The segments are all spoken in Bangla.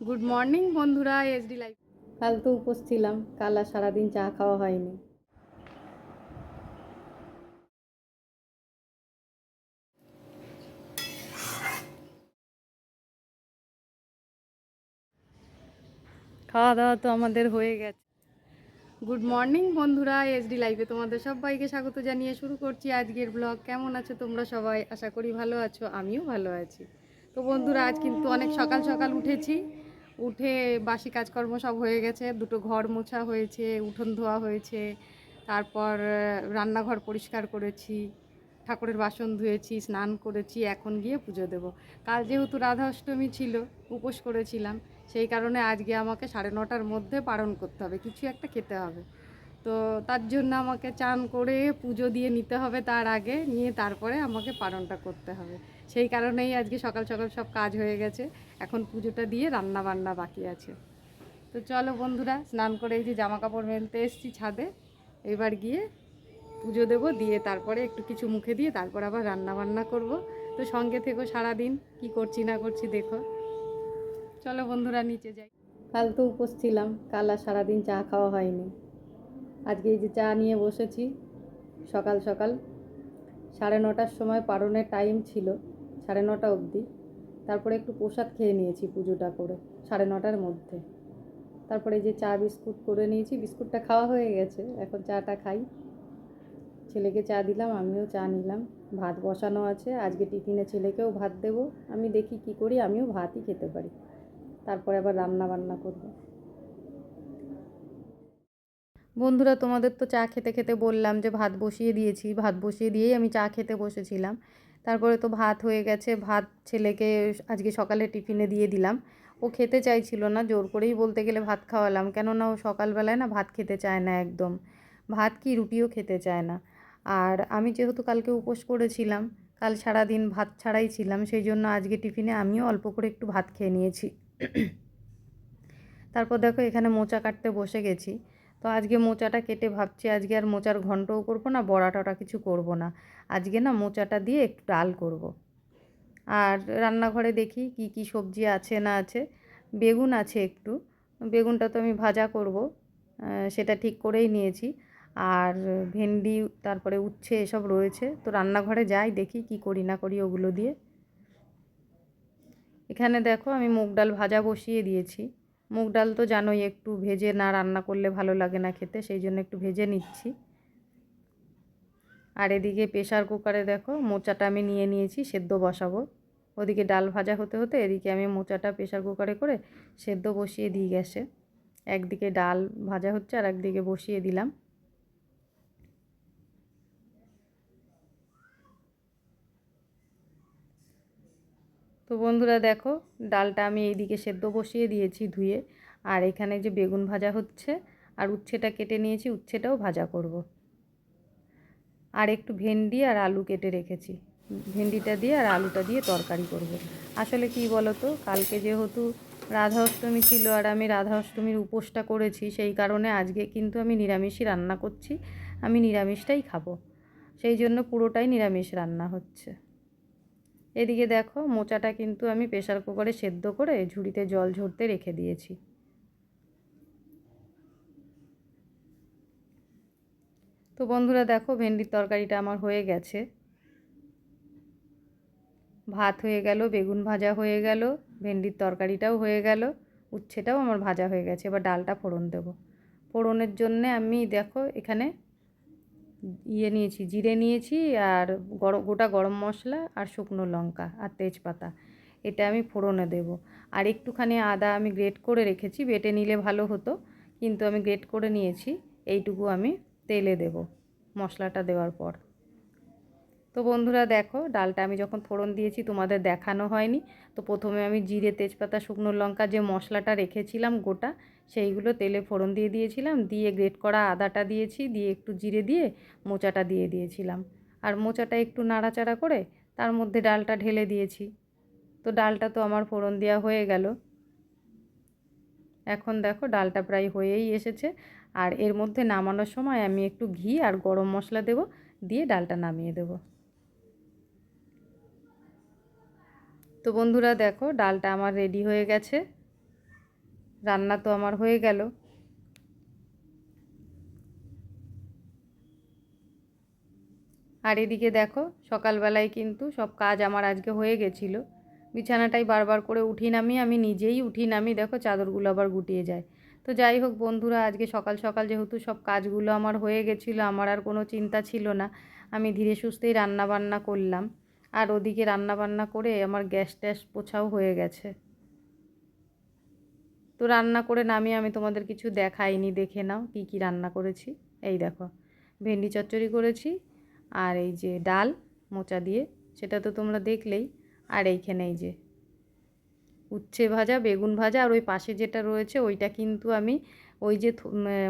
গুড মর্নিং বন্ধুরা এসডি লাইফ কাল তো উপোস ছিলাম কাল আর সারাদিন চা খাওয়া হয়নি। খাওয়া দাওয়া তো আমাদের হয়ে গেছে। গুড মর্নিং বন্ধুরা এসডি লাইভে তোমাদের সবাইকে স্বাগত জানিয়ে শুরু করছি আজকের ব্লগ কেমন আছো তোমরা সবাই? আশা করি ভালো আছো আমিও ভালো আছি। তো বন্ধুরা আজ কিন্তু অনেক সকাল সকাল উঠেছি। উঠে বাসি কাজকর্ম সব হয়ে গেছে, দুটো ঘর মোছা হয়েছে, উঠোন ধোয়া হয়েছে, তারপর রান্নাঘর পরিষ্কার করেছি, ঠাকুরের বাসন ধুয়েছি, স্নান করেছি, এখন গিয়ে পুজো দেব। কাল যেহেতু রাধা অষ্টমী ছিল, উপোস করেছিলাম, সেই কারণে আজকে আমাকে সাড়ে নটার মধ্যে পালন করতে হবে, কিছু একটা খেতে হবে। তো তার জন্য আমাকে চান করে পুজো দিয়ে নিতে হবে তার আগে, নিয়ে তারপরে আমাকে পালনটা করতে হবে। সেই কারণেই আজকে সকাল সকাল সব কাজ হয়ে গেছে। এখন পুজোটা দিয়ে রান্না বান্না বাকি আছে। তো চলো বন্ধুরা, স্নান করে এই যে জামা কাপড় মেলতে এসেছি ছাদে। এবার গিয়ে পুজো দেবো, দিয়ে তারপরে একটু কিছু মুখে দিয়ে তারপর আবার রান্না বান্না করব। তো সঙ্গে থেকো সারাদিন, কি করছি না করছি দেখো। চলো বন্ধুরা, নিচে যাই। কাল তো উপোস কাল আর সারাদিন চা খাওয়া হয়নি। আজকে এই যে চা নিয়ে বসেছি, সকাল সকাল। সাড়ে নটার সময় পারণের টাইম ছিল, সাড়ে নটা অবধি। তারপরে একটু প্রসাদ খেয়ে নিয়েছি পুজোটা করে, সাড়ে নটার মধ্যে। তারপরে যে চা বিস্কুট করে নিয়েছি, বিস্কুটটা খাওয়া হয়ে গেছে, এখন চাটা খাই। ছেলেকে চা দিলাম, আমিও চা নিলাম। ভাত বসানো আছে, আজকে টিফিনে ছেলেকেও ভাত দেবো। আমি দেখি কি করি, আমিও ভাতই খেতে পারি। তারপরে আবার রান্না বান্না করব। বন্ধুরা, তোমাদের তো চা খেতে খেতে বললাম যে ভাত বসিয়ে দিয়েছি। ভাত বসিয়ে দিয়েই আমি চা খেতে বসেছিলাম। তারপরে তো ভাত হয়ে গেছে। ভাত ছেলেকে আজকে সকালে টিফিনে দিয়ে দিলাম। ও খেতে চাইছিল না, জোর করেই বলতে গেলে ভাত খাওয়ালাম। কেননা ও সকালবেলায় না ভাত খেতে চায় না একদম। ভাত কি রুটিও খেতে চায় না। আর আমি যেহেতু কালকে উপোস করেছিলাম, কাল সারাদিন ভাত ছাড়াই ছিলাম, সেই জন্য আজকে টিফিনে আমিও অল্প করে একটু ভাত খেয়ে নিয়েছি। তারপর দেখো এখানে মোচা কাটতে বসে গেছি। তো আজকে মোচাটা কেটে ভাবছি, আজকে আর মোচার ঘন্টও করব না বড়া টড়া কিছু করব না। আজকে না মোচাটা দিয়ে একটু ডাল করব। আর রান্নাঘরে দেখি কি কি সবজি আছে না আছে। বেগুন আছে একটু। বেগুনটা তো আমি ভাজা করব। সেটা ঠিক করেই নিয়েছি। আর ভেন্ডি, তারপরে উচ্ছে এসব রয়েছে। তো রান্নাঘরে যাই, দেখি কি করি, না করি ওগুলো দিয়ে। এখানে দেখো আমি মুগ ডাল ভাজা বসিয়ে দিয়েছি। মুগ ডাল তো জানোই একটু ভেজে না রান্না করলে ভালো লাগে না খেতে, সেই জন্য একটু ভেজে নিচ্ছি। আর এদিকে প্রেশার কুকারে দেখো মোচাটা আমি নিয়ে নিয়েছি, সেদ্ধ বসাবো। ওদিকে ডাল ভাজা হতে হতে এদিকে আমি মোচাটা প্রেশার কুকারে করে সেদ্ধ বসিয়ে দিই গ্যাসে। একদিকে ডাল ভাজা হচ্ছে আর একদিকে বসিয়ে দিলাম। তো বন্ধুরা দেখো, ডালটা আমি এইদিকে সেদ্ধ বসিয়ে দিয়েছি ধুয়ে। আর এখানে যে বেগুন ভাজা হচ্ছে, আর উচ্ছেটা কেটে নিয়েছি, উচ্ছেটাও ভাজা করব। আর একটু ভেন্ডি আর আলু কেটে রেখেছি। ভেন্ডিটা দিয়ে আর আলুটা দিয়ে তরকারি করব। আসলে কি বলো তো কালকে যেহেতু রাধা অষ্টমী ছিল আর আমি রাধা অষ্টমীর উপোসটা করেছি, সেই কারণে আজকে কিন্তু আমি নিরামিষই রান্না করছি। আমি নিরামিষটাই খাব। সেই জন্য পুরোটাই নিরামিষ রান্না হচ্ছে। এদিকে দেখো, মোচাটা কিন্তু আমি প্রেশার কুকারে সেদ্ধ করে ঝুড়িতে জল ঝরতে রেখে দিয়েছি। তো বন্ধুরা দেখো, ভেন্ডির তরকারিটা আমার হয়ে গেছে। ভাত হয়ে গেল, বেগুন ভাজা হয়ে গেল, ভেন্ডির তরকারিটাও হয়ে গেল, উচ্ছেটাও আমার ভাজা হয়ে গেছে। এবার ডালটা ফোড়ন দেব। ফোড়নের জন্যে আমি দেখো, এখানে ইয়ে নিয়েছি, জিরে নিয়েছি আর গরম গোটা গরম মশলা আর শুকনো লঙ্কা আর তেজপাতা। এটা আমি ফোড়নে দেব। আর একটুখানি আদা আমি গ্রেট করে রেখেছি, বেটে নিলে ভালো হতো, কিন্তু আমি গ্রেট করে নিয়েছি, এইটুকু আমি তেলে দেব মশলাটা দেওয়ার পর। তো বন্ধুরা দেখো, ডালটা আমি যখন ফোড়ন দিয়েছি তোমাদের দেখানো হয়নি। তো প্রথমে আমি জিরে, তেজপাতা, শুকনো লঙ্কা যে মশলাটা রেখেছিলাম গোটা, সেইগুলো তেলে ফোড়ন দিয়ে দিয়েছিলাম। দিয়ে গ্রেট করা আদাটা দিয়েছি, দিয়ে একটু জিরে দিয়ে মোচাটা দিয়ে দিয়েছিলাম। আর মোচাটা একটু নাড়াচাড়া করে তার মধ্যে ডালটা ঢেলে দিয়েছি। তো ডালটা তো আমার ফোড়ন দেওয়া হয়ে গেল। এখন দেখো, ডালটা প্রায় হয়েই এসেছে। আর এর মধ্যে নামানোর সময় আমি একটু ঘি আর গরম মশলা দেব, দিয়ে ডালটা নামিয়ে দেবো। তো বন্ধুরা দেখো, ডালটা আমার রেডি হয়ে গেছে। রান্না তো আমার হয়ে গেল। আর এদিকে দেখো, সকালবেলায় কিন্তু সব কাজ আমার আজকে হয়ে গেছিল। বিছানাটাই বারবার করে উঠি নামি, আমি নিজেই উঠি নামি, দেখো চাদরগুলো আবার গুটিয়ে যায়। তো যাই হোক বন্ধুরা, আজকে সকাল সকাল যেহেতু সব কাজগুলো আমার হয়ে গেছিল, আমার আর কোনো চিন্তা ছিল না। আমি ধীরে সুস্থেই রান্না বান্না করলাম। আর ওদিকে রান্না বান্না করে আমার গ্যাস ট্যাস পোছাও হয়ে গেছে। তো রান্না করে নামিয়ে আমি তোমাদের কিছু দেখাইনি, দেখে নাও কি কি রান্না করেছি। এই দেখো, ভেন্ডি চচ্চড়ি করেছি আর এই যে ডাল মোচা দিয়ে, সেটা তো তোমরা দেখলেই। আর এইখানে এই যে উচ্ছে ভাজা, বেগুন ভাজা, আর ওই পাশে যেটা রয়েছে ওইটা কিন্তু আমি ওই যে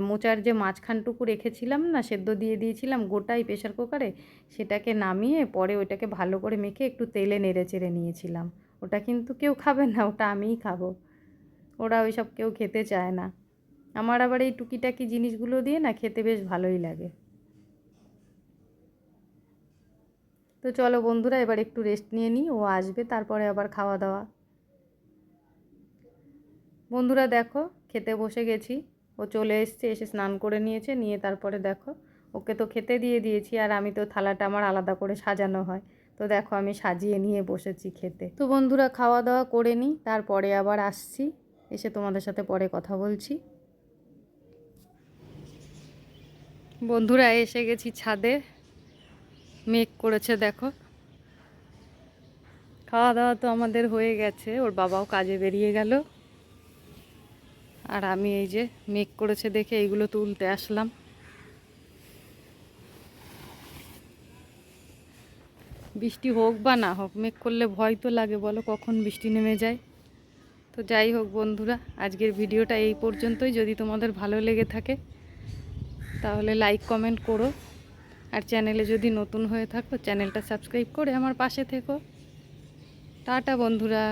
মোচার যে মাঝখানটুকু রেখেছিলাম না, সেদ্ধ দিয়ে দিয়েছিলাম গোটাই প্রেশার কুকারে, সেটাকে নামিয়ে পরে ওইটাকে ভালো করে মেখে একটু তেলে নেড়ে চেড়ে নিয়েছিলাম। ওটা কিন্তু কেউ খাবে না, ওটা আমিই খাব। ওরা ওই সব কেউ খেতে চায় না। আমার আবার এই টুকিটাকি জিনিসগুলো দিয়ে না খেতে বেশ ভালোই লাগে। তো চলো বন্ধুরা, এবার একটু রেস্ট নিয়ে নিই, ও আসবে, তারপরে আবার খাওয়া দাওয়া। বন্ধুরা দেখো, খেতে বসে গেছি। ও চলে এসছে, এসে স্নান করে নিয়েছে, নিয়ে তারপরে দেখো, ওকে তো খেতে দিয়ে দিয়েছি আর আমি তো থালাটা আমার আলাদা করে সাজানো হয়। তো দেখো আমি সাজিয়ে নিয়ে বসেছি খেতে। তো বন্ধুরা খাওয়া দাওয়া করে নিই, তারপরে আবার আসছি, এসে তোমাদের সাথে পরে কথা বলছি। বন্ধুরা এসে গেছি ছাদে, মেঘ করেছে দেখো। খাওয়া দাওয়া তো আমাদের হয়ে গেছে, ওর বাবাও কাজে বেরিয়ে গেল। আর আমি এই যে মেঘ করেছে দেখে এইগুলো তুলতে আসলাম। বৃষ্টি হোক বা না হোক মেঘ করলে ভয় তো লাগে, বলো কখন বৃষ্টি নেমে যায়। তো যাই হোক বন্ধুরা, আজকের ভিডিওটা এই পর্যন্তই। যদি তোমাদের ভালো লেগে থাকে, তাহলে লাইক, কমেন্ট করো। আর চ্যানেলে যদি নতুন হয়ে থাকো, চ্যানেলটা সাবস্ক্রাইব করে আমার পাশে থেকো। টাটা বন্ধুরা।